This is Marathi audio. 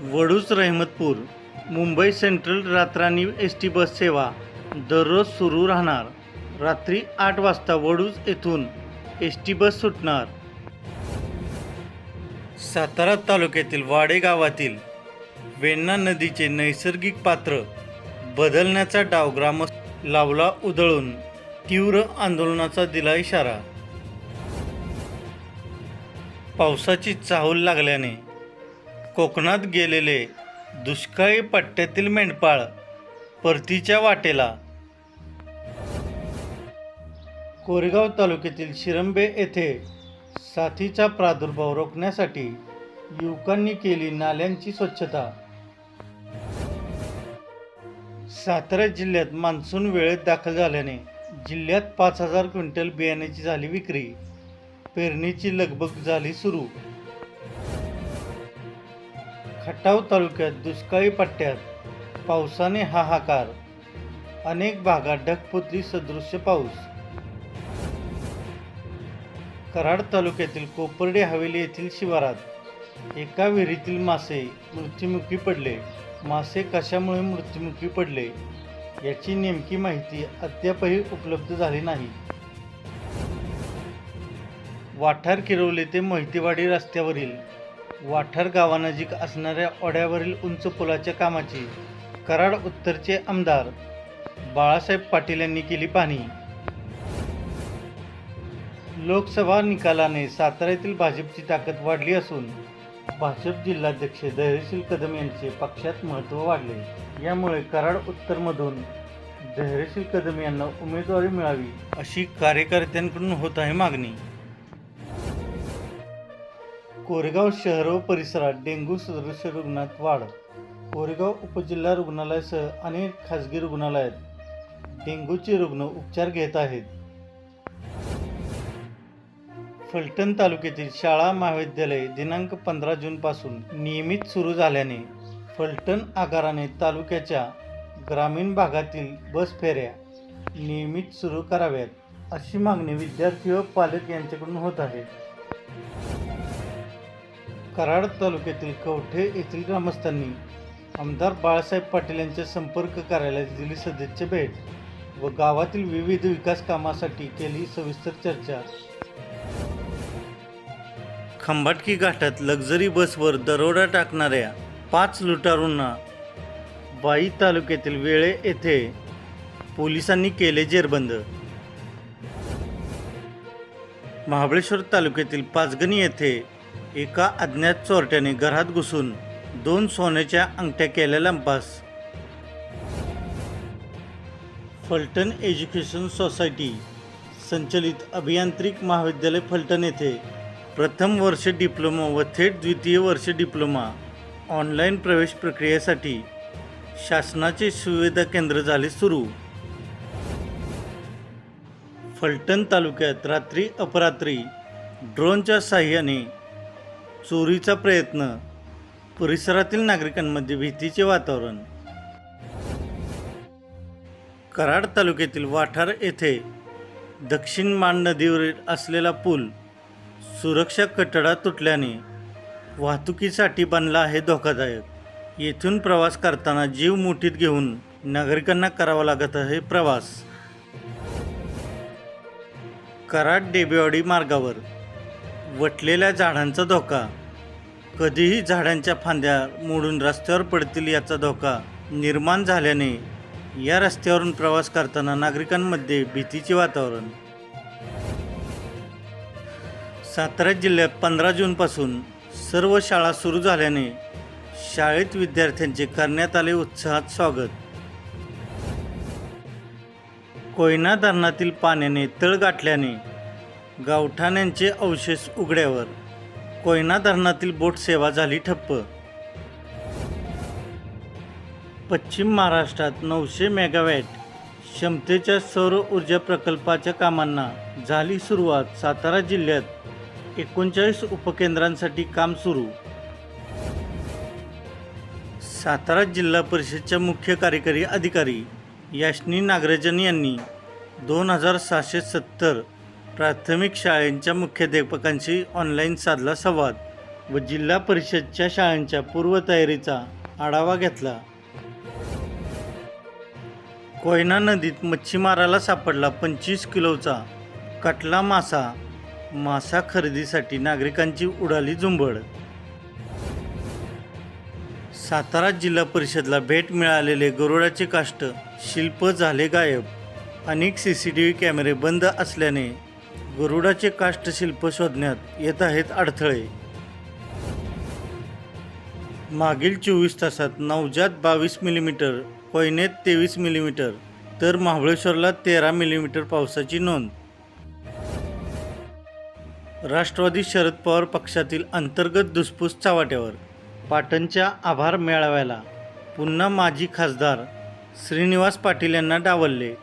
वडूज रहमतपूर मुंबई सेंट्रल रात्रानी एस टी बस सेवा दररोज सुरू राहणार. रात्री आठ वाजता वडूज येथून एस टी बस सुटणार. सातारा तालुक्यातील वाडे गावातील वेण्णा नदीचे नैसर्गिक पात्र बदलण्याचा डाव ग्राम लावला उधळून तीव्र आंदोलनाचा दिला इशारा. पावसाची चाहूल लागल्याने कोकणात गेलेले दुष्काळी पट्ट्यातील मेंढपाळ परतीच्या वाटेला. कोरेगाव तालुक्यातील शिरंबे येथे साथीचा प्रादुर्भाव रोखण्यासाठी युवकांनी केली नाल्यांची स्वच्छता. सातारा जिल्ह्यात मान्सून वेळेत दाखल झाल्याने जिल्ह्यात पाच हजार क्विंटल बियाण्याची झाली विक्री. पेरणीची लगबग झाली सुरू. खटाव तालुक्यात दुष्काळी पट्ट्यात पावसाने हाहाकार. अनेक भागात ढगपुतली सदृश्य पाऊस. कराड तालुक्यातील कोपर्डे हवेली येथील शिवारात एका विहिरीतील मासे मृत्युमुखी पडले. मासे कशामुळे मृत्युमुखी पडले याची नेमकी माहिती अद्यापही उपलब्ध झाली नाही. वाठार किरवले ते मोहितेवाडी रस्त्यावरील वाठार गावानजीक असणाऱ्या ओढ्यावरील उंच पुलाच्या कामाची कराड उत्तरचे आमदार बाळासाहेब पाटील यांनी केली पाहणी. लोकसभा निकालाने साताऱ्यातील भाजपची ताकद वाढली असून भाजप जिल्हाध्यक्ष धैर्यशील कदम यांचे पक्षात महत्त्व वाढले. यामुळे कराड उत्तरमधून धैर्यशील कदम यांना उमेदवारी मिळावी अशी कार्यकर्त्यांकडून होत आहे मागणी. कोरेगाव शहर व परिसरात डेंग्यू सदृश रुग्णात वाढ. कोरेगाव उपजिल्हा रुग्णालयासह अनेक खाजगी रुग्णालयात डेंग्यूचे रुग्ण उपचार घेत आहेत. फलटण तालुक्यातील शाळा महाविद्यालय दिनांक पंधरा जूनपासून नियमित सुरू झाल्याने फलटण आगाराने तालुक्याच्या ग्रामीण भागातील बस फेऱ्या नियमित सुरू कराव्यात अशी मागणी विद्यार्थी व पालक यांच्याकडून होत आहे. कराड तालुक्यातील कवठे येथील ग्रामस्थांनी आमदार बाळासाहेब पाटील यांच्या संपर्क कार्यालयात दिली सदिच्छा भेट व गावातील विविध विकास कामासाठी केली सविस्तर चर्चा. खंबाटकी घाटात लक्झरी बसवर दरोडा टाकणाऱ्या पाच लुटारूंना बाई तालुक्यातील वेळे येथे पोलिसांनी केले जेरबंद. महाबळेश्वर तालुक्यातील पाचगणी येथे एका अज्ञात चोरट्याने घरात घुसून दोन सोन्याच्या अंगठ्या केल्या लंपास. फलटण एज्युकेशन सोसायटी संचलित अभियांत्रिक महाविद्यालय फलटण येथे प्रथम वर्ष डिप्लोमा व थेट द्वितीय वर्ष डिप्लोमा ऑनलाईन प्रवेश प्रक्रियेसाठी शासनाचे सुविधा केंद्र झाले सुरू. फलटण तालुक्यात रात्री अपरात्री ड्रोनच्या साह्याने चोरीचा प्रयत्न परिसरातील नागरिकांमध्ये भीतीचे वातावरण. कराड तालुक्यातील वाठार येथे दक्षिण मान नदीवरील असलेला पूल सुरक्षा कटडा तुटल्याने वाहतुकीसाठी बनला आहे धोकादायक. येथून प्रवास करताना जीव मुठीत घेऊन नागरिकांना करावा लागत आहे प्रवास. कराड डेबेवाडी मार्गावर वटलेल्या झाडांचा धोका. कधीही झाडांच्या फांद्या मोडून रस्त्यावर पडतील याचा धोका निर्माण झाल्याने या रस्त्यावरून प्रवास करताना नागरिकांमध्ये भीतीचे वातावरण. सातारा जिल्ह्यात पंधरा जूनपासून सर्व शाळा सुरू झाल्याने शाळेत विद्यार्थ्यांचे करण्यात आले उत्साहात स्वागत. कोयना धरणातील पाण्याने तळ गाठल्याने गावठाण्यांचे अवशेष उघड्यावर. कोयना धरणातील बोट सेवा झाली ठप्प. पश्चिम महाराष्ट्रात नऊशे मेगावॅट क्षमतेच्या सौर ऊर्जा प्रकल्पाच्या कामांना झाली सुरुवात. सातारा जिल्ह्यात एकोणचाळीस उपकेंद्रांसाठी काम सुरू. सातारा जिल्हा परिषदच्या मुख्य कार्यकारी अधिकारी याशनी नागराजन यांनी दोन हजार सहाशे सत्तर प्राथमिक शाळेंच्या मुख्याध्यापकांशी ऑनलाईन साधला संवाद व जिल्हा परिषदच्या शाळांच्या पूर्वतयारीचा आढावा घेतला. कोयना नदीत मच्छीमाराला सापडला पंचवीस किलोचा कटला मासा. मासा खरेदीसाठी नागरिकांची उडाली झुंबड. सातारा जिल्हा परिषदला भेट मिळालेले गरुडाचे काष्ट शिल्प झाले गायब. अनेक सी सी टी व्ही कॅमेरे बंद असल्याने गरुडाचे काष्टशिल्प शोधण्यात येत आहेत अडथळे. मागील चोवीस तासात नवजात बावीस मिलीमीटर कोयनेत तेवीस मिलीमीटर तर महाबळेश्वरला तेरा मिलीमीटर पावसाची नोंद. राष्ट्रवादी शरद पवार पक्षातील अंतर्गत धुसफूस चावाट्यावर पाटणच्या आभार मेळाव्याला पुन्हा माजी खासदार श्रीनिवास पाटील यांना डावलले.